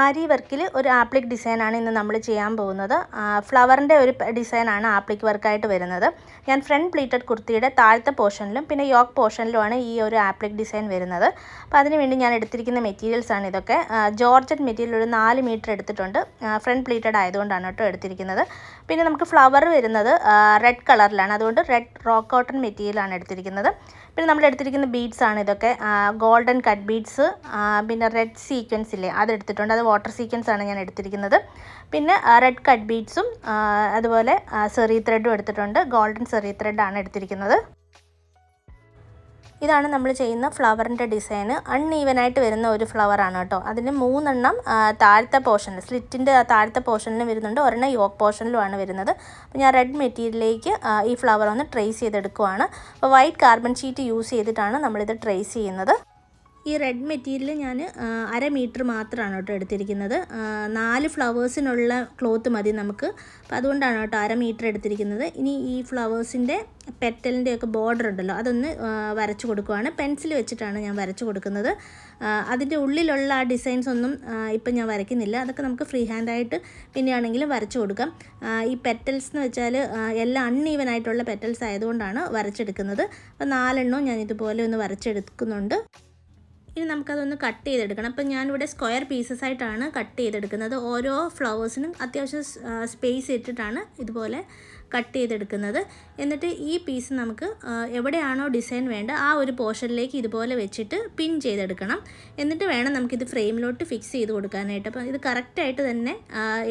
ആരി വർക്കിൽ ഒരു ആപ്ലിക് ഡിസൈനാണ് ഇന്ന് നമ്മൾ ചെയ്യാൻ പോകുന്നത്. ഫ്ലവറിന്റെ ഒരു ഡിസൈനാണ് ആപ്ലിക് വർക്കായിട്ട് വരുന്നത്. ഞാൻ ഫ്രണ്ട് പ്ലീറ്റഡ് കുർത്തിയുടെ താഴത്തെ പോർഷനിലും പിന്നെ യോക്ക് പോർഷനിലുമാണ് ഈ ഒരു ആപ്ലിക് ഡിസൈൻ വരുന്നത്. അപ്പോൾ അതിനുവേണ്ടി ഞാൻ എടുത്തിരിക്കുന്ന മെറ്റീരിയൽസ് ആണ് ഇതൊക്കെ. ജോർജറ്റ് മെറ്റീരിയൽ ഒരു നാല് മീറ്റർ എടുത്തിട്ടുണ്ട്. ഫ്രണ്ട് പ്ലീറ്റഡ് ആയതുകൊണ്ടാണ് കേട്ടോ എടുത്തിരിക്കുന്നത്. പിന്നെ നമുക്ക് ഫ്ലവർ വരുന്നത് റെഡ് കളറിലാണ്. അതുകൊണ്ട് റെഡ് റോക്ക് കോട്ടൺ മെറ്റീരിയലാണ് എടുത്തിരിക്കുന്നത്. പിന്നെ നമ്മൾ എടുത്തിരിക്കുന്ന ബീഡ്സ് ആണ് ഇതൊക്കെ. ഗോൾഡൻ കട്ട് ബീഡ്സ് പിന്നെ റെഡ് സീക്വൻസ് ഇല്ലേ അതെടുത്തിട്ടുണ്ട് അത് വാട്ടർ സീക്വൻസ് ആണ് ഞാൻ എടുത്തിരിക്കുന്നത്. പിന്നെ റെഡ് കട്ട് ബീഡ്സും അതുപോലെ സെറി ത്രെഡും എടുത്തിട്ടുണ്ട്. ഗോൾഡൻ സെറി ത്രെഡാണ് എടുത്തിരിക്കുന്നത്. ഇതാണ് നമ്മൾ ചെയ്യുന്ന ഫ്ലവറിന്റെ ഡിസൈൻ അൺഈവനായിട്ട് വരുന്ന ഒരു ഫ്ലവറാണ് കേട്ടോ. അതിന് മൂന്നെണ്ണം താഴത്തെ പോർഷനിൽ സ്ലിറ്റിന്റെ താഴത്തെ പോർഷനിലും വരുന്നുണ്ട്. ഒരെണ്ണം യോക്ക് പോർഷനിലുമാണ് വരുന്നത്. അപ്പോൾ ഞാൻ റെഡ് മെറ്റീരിയലിലേക്ക് ഈ ഫ്ലവർ ഒന്ന് ട്രേസ് ചെയ്തെടുക്കുവാണ്. അപ്പോൾ വൈറ്റ് കാർബൺ ഷീറ്റ് യൂസ് ചെയ്തിട്ടാണ് നമ്മളിത് ട്രേസ് ചെയ്യുന്നത്. ഈ റെഡ് മെറ്റീരിയൽ ഞാൻ അര മീറ്റർ മാത്രമാണ് കേട്ടോ എടുത്തിരിക്കുന്നത്. നാല് ഫ്ലവേഴ്സിനുള്ള ക്ലോത്ത് മതി നമുക്ക്. അപ്പോൾ അതുകൊണ്ടാണ് കേട്ടോ അര മീറ്റർ എടുത്തിരിക്കുന്നത്. ഇനി ഈ ഫ്ലവേഴ്സിന്റെ പെറ്റലിന്റെ ഒക്കെ ബോർഡർ ഉണ്ടല്ലോ അതൊന്ന് വരച്ചു കൊടുക്കുവാണ്. പെൻസിൽ വെച്ചിട്ടാണ് ഞാൻ വരച്ചു കൊടുക്കുന്നത്. അതിന്റെ ഉള്ളിലുള്ള ആ ഡിസൈൻസ് ഒന്നും ഇപ്പം ഞാൻ വരയ്ക്കുന്നില്ല. അതൊക്കെ നമുക്ക് ഫ്രീ ഹാൻഡായിട്ട് പിന്നെയാണെങ്കിലും വരച്ചു കൊടുക്കാം. ഈ പെറ്റൽസ് എന്ന് വെച്ചാൽ എല്ലാം അൺഈവൻ ആയിട്ടുള്ള പെറ്റൽസ് ആയതുകൊണ്ടാണ് വരച്ചെടുക്കുന്നത്. അപ്പോൾ നാലെണ്ണവും ഞാൻ ഇതുപോലെ ഒന്ന് വരച്ചെടുക്കുന്നുണ്ട്. ഇനി നമുക്കതൊന്ന് കട്ട് ചെയ്തെടുക്കണം. അപ്പം ഞാനിവിടെ സ്ക്വയർ പീസസ് ആയിട്ടാണ് കട്ട് ചെയ്തെടുക്കുന്നത്. ഓരോ ഫ്ലവേഴ്സിനും അത്യാവശ്യം സ്പേസ് ഇട്ടിട്ടാണ് ഇതുപോലെ കട്ട് ചെയ്തെടുക്കുന്നത്. എന്നിട്ട് ഈ പീസ് നമുക്ക് എവിടെയാണോ ഡിസൈൻ വേണ്ട ആ ഒരു പോർഷനിലേക്ക് ഇതുപോലെ വെച്ചിട്ട് പിൻ ചെയ്തെടുക്കണം. എന്നിട്ട് വേണം നമുക്കിത് ഫ്രെയിമിലോട്ട് ഫിക്സ് ചെയ്ത് കൊടുക്കാനായിട്ട്. അപ്പം ഇത് കറക്റ്റായിട്ട് തന്നെ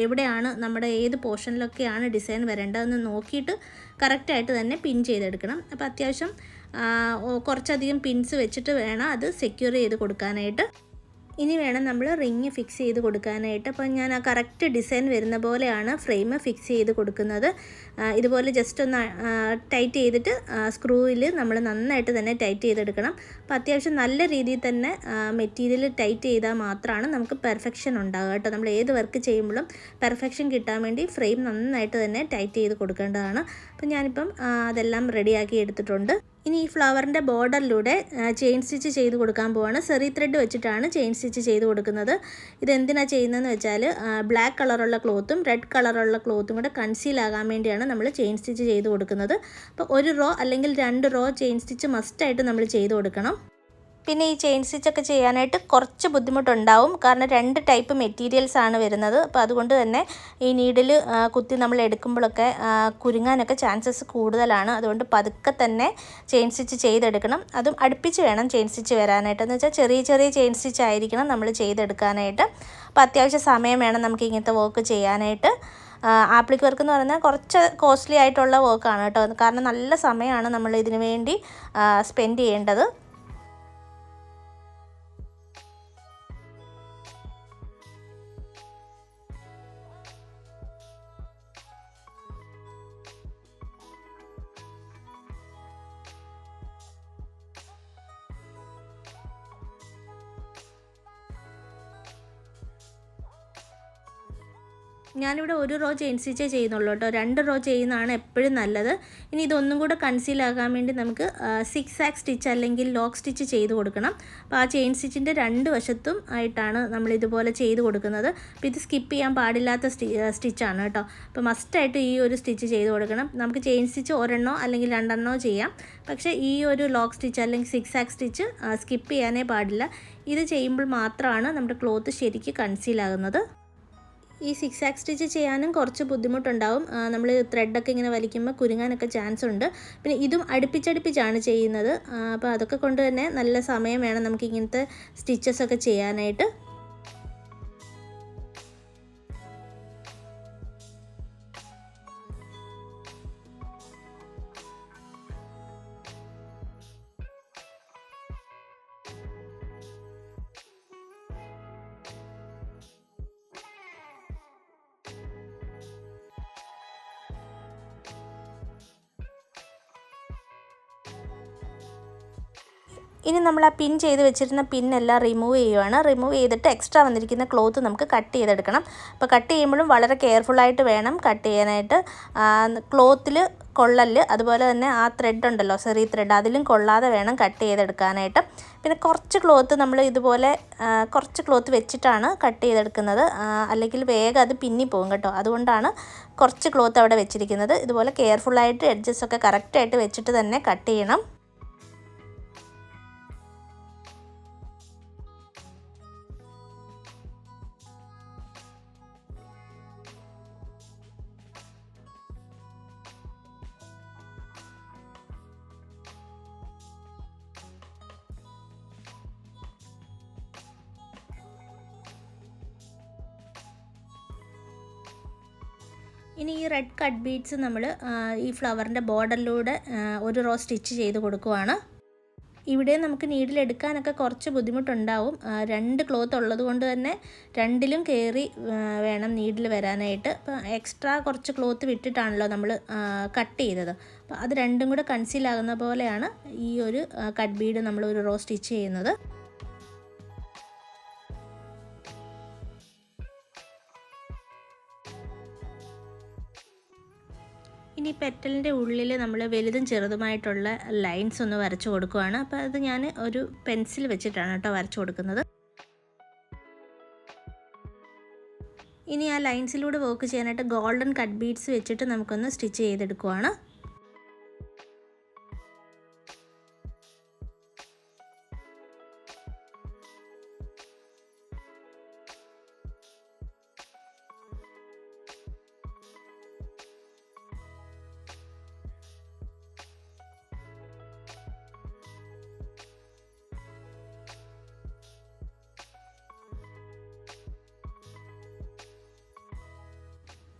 എവിടെയാണ് നമ്മുടെ ഏത് പോർഷനിലൊക്കെയാണ് ഡിസൈൻ വരേണ്ടതെന്ന് നോക്കിയിട്ട് കറക്റ്റായിട്ട് തന്നെ പിൻ ചെയ്തെടുക്കണം. അപ്പോൾ അത്യാവശ്യം കുറച്ചധികം പിൻസ് വെച്ചിട്ട് വേണം അത് സെക്യൂർ ചെയ്ത് കൊടുക്കാനായിട്ട്. ഇനി വേണം നമ്മൾ റിങ് ഫിക്സ് ചെയ്ത് കൊടുക്കാനായിട്ട്. അപ്പോൾ ഞാൻ ആ കറക്റ്റ് ഡിസൈൻ വരുന്ന പോലെയാണ് ഫ്രെയിം ഫിക്സ് ചെയ്ത് കൊടുക്കുന്നത്. ഇതുപോലെ ജസ്റ്റ് ഒന്ന് ടൈറ്റ് ചെയ്തിട്ട് സ്ക്രൂവിൽ നമ്മൾ നന്നായിട്ട് തന്നെ ടൈറ്റ് ചെയ്തെടുക്കണം. അപ്പോൾ അത്യാവശ്യം നല്ല രീതിയിൽ തന്നെ മെറ്റീരിയൽ ടൈറ്റ് ചെയ്താൽ മാത്രമാണ് നമുക്ക് പെർഫെക്ഷൻ ഉണ്ടാകുക കേട്ടോ. നമ്മൾ ഏത് വർക്ക് ചെയ്യുമ്പോഴും പെർഫെക്ഷൻ കിട്ടാൻ വേണ്ടി ഫ്രെയിം നന്നായിട്ട് തന്നെ ടൈറ്റ് ചെയ്ത് കൊടുക്കേണ്ടതാണ്. അപ്പോൾ ഞാനിപ്പം അതെല്ലാം റെഡിയാക്കി എടുത്തിട്ടുണ്ട്. ഇനി ഈ ഫ്ലവറിന്റെ ബോർഡറിലൂടെ ചെയിൻ സ്റ്റിച്ച് ചെയ്ത് കൊടുക്കാൻ പോവാണ്. സെറി ത്രെഡ് വെച്ചിട്ടാണ് ചെയിൻ സ്റ്റിച്ച് ചെയ്ത് കൊടുക്കുന്നത്. ഇതെന്തിനാണ് ചെയ്യുന്നതെന്ന് വെച്ചാൽ ബ്ലാക്ക് കളറുള്ള ക്ലോത്തും റെഡ് കളറുള്ള ക്ലോത്തും കൂടെ കൺസീൽ ആകാൻ വേണ്ടിയാണ് നമ്മൾ ചെയിൻ സ്റ്റിച്ച് ചെയ്ത് കൊടുക്കുന്നത്. അപ്പോൾ ഒരു റോ അല്ലെങ്കിൽ രണ്ട് റോ ചെയിൻ സ്റ്റിച്ച് മസ്റ്റായിട്ട് നമ്മൾ ചെയ്ത് കൊടുക്കണം. പിന്നെ ഈ ചെയിൻ സ്റ്റിച്ചൊക്കെ ചെയ്യാനായിട്ട് കുറച്ച് ബുദ്ധിമുട്ടുണ്ടാവും. കാരണം രണ്ട് ടൈപ്പ് മെറ്റീരിയൽസ് ആണ് വരുന്നത്. അപ്പോൾ അതുകൊണ്ട് തന്നെ ഈ നീഡിൽ കുത്തി നമ്മൾ എടുക്കുമ്പോഴൊക്കെ കുരുങ്ങാനൊക്കെ ചാൻസസ് കൂടുതലാണ്. അതുകൊണ്ട് പതുക്കെ തന്നെ ചെയിൻ സ്റ്റിച്ച് ചെയ്തെടുക്കണം. അതും അടുപ്പിച്ച് വേണം ചെയിൻ സ്റ്റിച്ച് വരാനായിട്ട്. എന്ന് വെച്ചാൽ ചെറിയ ചെറിയ ചെയിൻ സ്റ്റിച്ച് ആയിരിക്കണം നമ്മൾ ചെയ്തെടുക്കാനായിട്ട്. അപ്പോൾ അത്യാവശ്യം സമയം വേണം നമുക്ക് ഇങ്ങനത്തെ വർക്ക് ചെയ്യാനായിട്ട്. ആപ്ലിക് വർക്ക് എന്ന് പറഞ്ഞാൽ കുറച്ച് കോസ്റ്റ്ലി ആയിട്ടുള്ള വർക്കാണ് കേട്ടോ. കാരണം നല്ല സമയമാണ് നമ്മൾ ഇതിനു വേണ്ടി സ്പെൻഡ് ചെയ്യേണ്ടത്. ഞാനിവിടെ ഒരു റോ ചെയിൻ ചെയ്യുന്നുള്ളൂ കേട്ടോ. രണ്ട് റോ ചെയ്യുന്നതാണ് എപ്പോഴും നല്ലത്. ഇനി ഇതൊന്നും കൂടെ കൺസീൽ ആകാൻ വേണ്ടി നമുക്ക് സിക്സ് ആക്ക് സ്റ്റിച്ച് അല്ലെങ്കിൽ ലോക്ക് സ്റ്റിച്ച് ചെയ്ത് കൊടുക്കണം. അപ്പോൾ ആ ചെയിൻ സ്റ്റിച്ചിന്റെ രണ്ട് വശത്തും ആയിട്ടാണ് നമ്മൾ ഇതുപോലെ ചെയ്ത് കൊടുക്കുന്നത്. അപ്പോൾ ഇത് സ്കിപ്പ് ചെയ്യാൻ പാടില്ലാത്ത സ്റ്റി സ്റ്റിച്ചാണ് കേട്ടോ. അപ്പോൾ മസ്റ്റായിട്ട് ഈ ഒരു സ്റ്റിച്ച് ചെയ്ത് കൊടുക്കണം. നമുക്ക് ചെയിൻ സ്റ്റിച്ച് ഒരെണ്ണോ അല്ലെങ്കിൽ രണ്ടെണ്ണോ ചെയ്യാം. പക്ഷേ ഈ ഒരു ലോക്ക് സ്റ്റിച്ച് അല്ലെങ്കിൽ സിക്സ് ആക്ക് സ്റ്റിച്ച് സ്കിപ്പ് ചെയ്യാനേ പാടില്ല. ഇത് ചെയ്യുമ്പോൾ മാത്രമാണ് നമ്മുടെ ക്ലോത്ത് ശരിക്ക് കൺസീൽ ആകുന്നത്. ഈ സിക്സ് ആക്സ് സ്റ്റിച്ച് ചെയ്യാനും കുറച്ച് ബുദ്ധിമുട്ടുണ്ടാവും. നമ്മൾ ത്രെഡൊക്കെ ഇങ്ങനെ വലിക്കുമ്പോൾ കുരുങ്ങാനൊക്കെ ചാൻസ് ഉണ്ട്. പിന്നെ ഇതും അടുപ്പിച്ചടുപ്പിച്ചാണ് ചെയ്യുന്നത്. അപ്പോൾ അതൊക്കെ കൊണ്ട് തന്നെ നല്ല സമയം വേണം നമുക്ക് ഇങ്ങനത്തെ സ്റ്റിച്ചസ് ഒക്കെ ചെയ്യാനായിട്ട്. ഇനി നമ്മൾ ആ പിൻ ചെയ്ത് വെച്ചിരുന്ന പിന്നെല്ലാം റിമൂവ് ചെയ്യുവാണ്. റിമൂവ് ചെയ്തിട്ട് എക്സ്ട്രാ വന്നിരിക്കുന്ന ക്ലോത്ത് നമുക്ക് കട്ട് ചെയ്തെടുക്കണം. അപ്പോൾ കട്ട് ചെയ്യുമ്പോഴും വളരെ കെയർഫുള്ളായിട്ട് വേണം കട്ട് ചെയ്യാനായിട്ട്. ക്ലോത്തിൽ കൊള്ളൽ അതുപോലെ തന്നെ ആ ത്രെഡ് ഉണ്ടല്ലോ സെറി ത്രെഡ് അതിലും കൊള്ളാതെ വേണം കട്ട് ചെയ്തെടുക്കാനായിട്ട്. പിന്നെ കുറച്ച് ക്ലോത്ത് നമ്മൾ ഇതുപോലെ കുറച്ച് ക്ലോത്ത് വെച്ചിട്ടാണ് കട്ട് ചെയ്തെടുക്കുന്നത്. അല്ലെങ്കിൽ വേഗം അത് പിന്നി പോകും കേട്ടോ. അതുകൊണ്ടാണ് കുറച്ച് ക്ലോത്ത് അവിടെ വെച്ചിരിക്കുന്നത്. ഇതുപോലെ കെയർഫുള്ളായിട്ട് എഡ്ജസ് ഒക്കെ കറക്റ്റായിട്ട് വെച്ചിട്ട് തന്നെ കട്ട് ചെയ്യണം. ഇനി ഈ റെഡ് കട്ട് ബീഡ്സ് നമ്മൾ ഈ ഫ്ലവറിന്റെ ബോർഡറിലൂടെ ഒരു റോ സ്റ്റിച്ച് ചെയ്ത് കൊടുക്കുവാണ്. ഇവിടെ നമുക്ക് നീഡിലെടുക്കാനൊക്കെ കുറച്ച് ബുദ്ധിമുട്ടുണ്ടാവും. രണ്ട് ക്ലോത്ത് ഉള്ളത് കൊണ്ട് തന്നെ രണ്ടിലും കയറി വേണം നീഡിൽ വരാനായിട്ട്. അപ്പോൾ എക്സ്ട്രാ കുറച്ച് ക്ലോത്ത് വിട്ടിട്ടാണല്ലോ നമ്മൾ കട്ട് ചെയ്തത്. അപ്പോൾ അത് രണ്ടും കൂടെ കൺസീൽ ആകുന്ന പോലെയാണ് ഈ ഒരു കട്ട് ബീഡ് നമ്മൾ ഒരു റോ സ്റ്റിച്ച് ചെയ്യുന്നത്. പെറ്റലിന്റെ ഉള്ളിൽ നമ്മൾ വലുതും ചെറുതുമായിട്ടുള്ള ലൈൻസ് ഒന്ന് വരച്ചു കൊടുക്കുവാണ്. അപ്പോൾ അത് ഞാൻ ഒരു പെൻസിൽ വെച്ചിട്ടാണ് കേട്ടോ വരച്ചു കൊടുക്കുന്നത്. ഇനി ആ ലൈൻസിലൂടെ വർക്ക് ചെയ്യാനായിട്ട് ഗോൾഡൻ കട്ട് ബീഡ്സ് വെച്ചിട്ട് നമുക്കൊന്ന് സ്റ്റിച്ച് ചെയ്തെടുക്കുവാണ്.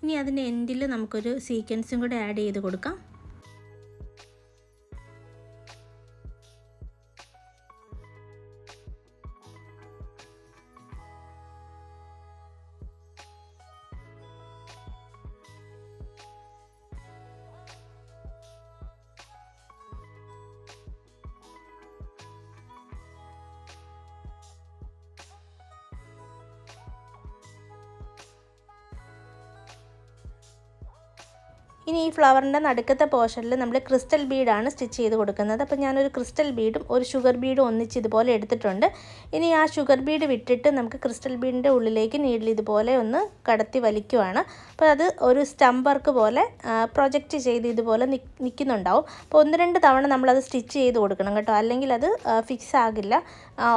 ഇനി അതിന്റെ എൻഡിൽ നമുക്കൊരു സീക്വൻസും കൂടെ ആഡ് ചെയ്ത് കൊടുക്കാം. ഇനി ഈ ഫ്ലവറിന്റെ നടുക്കത്തെ പോർഷനിൽ നമ്മൾ ക്രിസ്റ്റൽ ബീഡാണ് സ്റ്റിച്ച് ചെയ്ത് കൊടുക്കുന്നത്. അപ്പോൾ ഞാനൊരു ക്രിസ്റ്റൽ ബീഡും ഒരു ഷുഗർ ബീഡും ഒന്നിച്ച് ഇതുപോലെ എടുത്തിട്ടുണ്ട്. ഇനി ആ ഷുഗർ ബീഡ് വിട്ടിട്ട് നമുക്ക് ക്രിസ്റ്റൽ ബീഡിന്റെ ഉള്ളിലേക്ക് നീഡിൽ ഇതുപോലെ ഒന്ന് കടത്തി വലിക്കുവാണ്. അപ്പോൾ അത് ഒരു സ്റ്റംപ് വർക്ക് പോലെ പ്രൊജക്റ്റ് ചെയ്ത് ഇതുപോലെ നിൽക്കുന്നുണ്ടാവും. അപ്പോൾ ഒന്ന് രണ്ട് തവണ നമ്മളത് സ്റ്റിച്ച് ചെയ്ത് കൊടുക്കണം കേട്ടോ. അല്ലെങ്കിൽ അത് ഫിക്സ് ആകില്ല.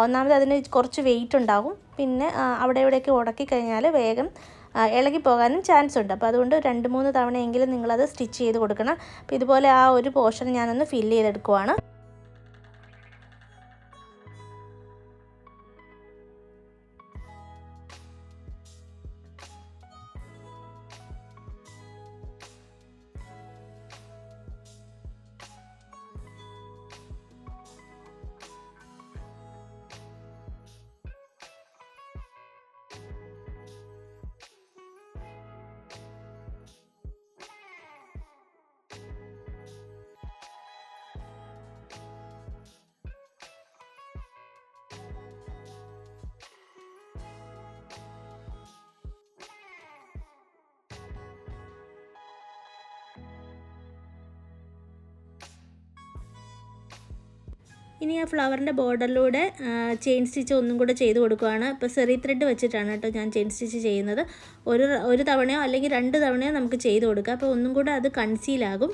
ഒന്നാമത് അതിന് കുറച്ച് വെയിറ്റ് ഉണ്ടാകും. പിന്നെ അവിടെ ഇവിടെയൊക്കെ ഉടക്കി കഴിഞ്ഞാൽ വേഗം ആ, ഇളകി പോകാനും ചാൻസ് ഉണ്ട്. അപ്പോൾ അതുകൊണ്ട് രണ്ട് മൂന്ന് തവണയെങ്കിലും നിങ്ങളത് സ്റ്റിച്ച് ചെയ്ത് കൊടുക്കണം. അപ്പോൾ ഇതുപോലെ ആ ഒരു പോർഷൻ ഞാനൊന്ന് ഫില്ല് ചെയ്തെടുക്കുവാണ്. ഇനി ആ ഫ്ലവറിന്റെ ബോർഡറിലൂടെ ചെയിൻ സ്റ്റിച്ച് ഒന്നും കൂടെ ചെയ്ത് കൊടുക്കുകയാണ് ഇപ്പോൾ സെറി ത്രെഡ് വെച്ചിട്ടാണ് കേട്ടോ ഞാൻ ചെയിൻ സ്റ്റിച്ച് ചെയ്യുന്നത്. ഒരു ഒരു തവണയോ അല്ലെങ്കിൽ രണ്ട് തവണയോ നമുക്ക് ചെയ്ത് കൊടുക്കാം. അപ്പോൾ ഒന്നും കൂടെ അത് കൺസീലാകും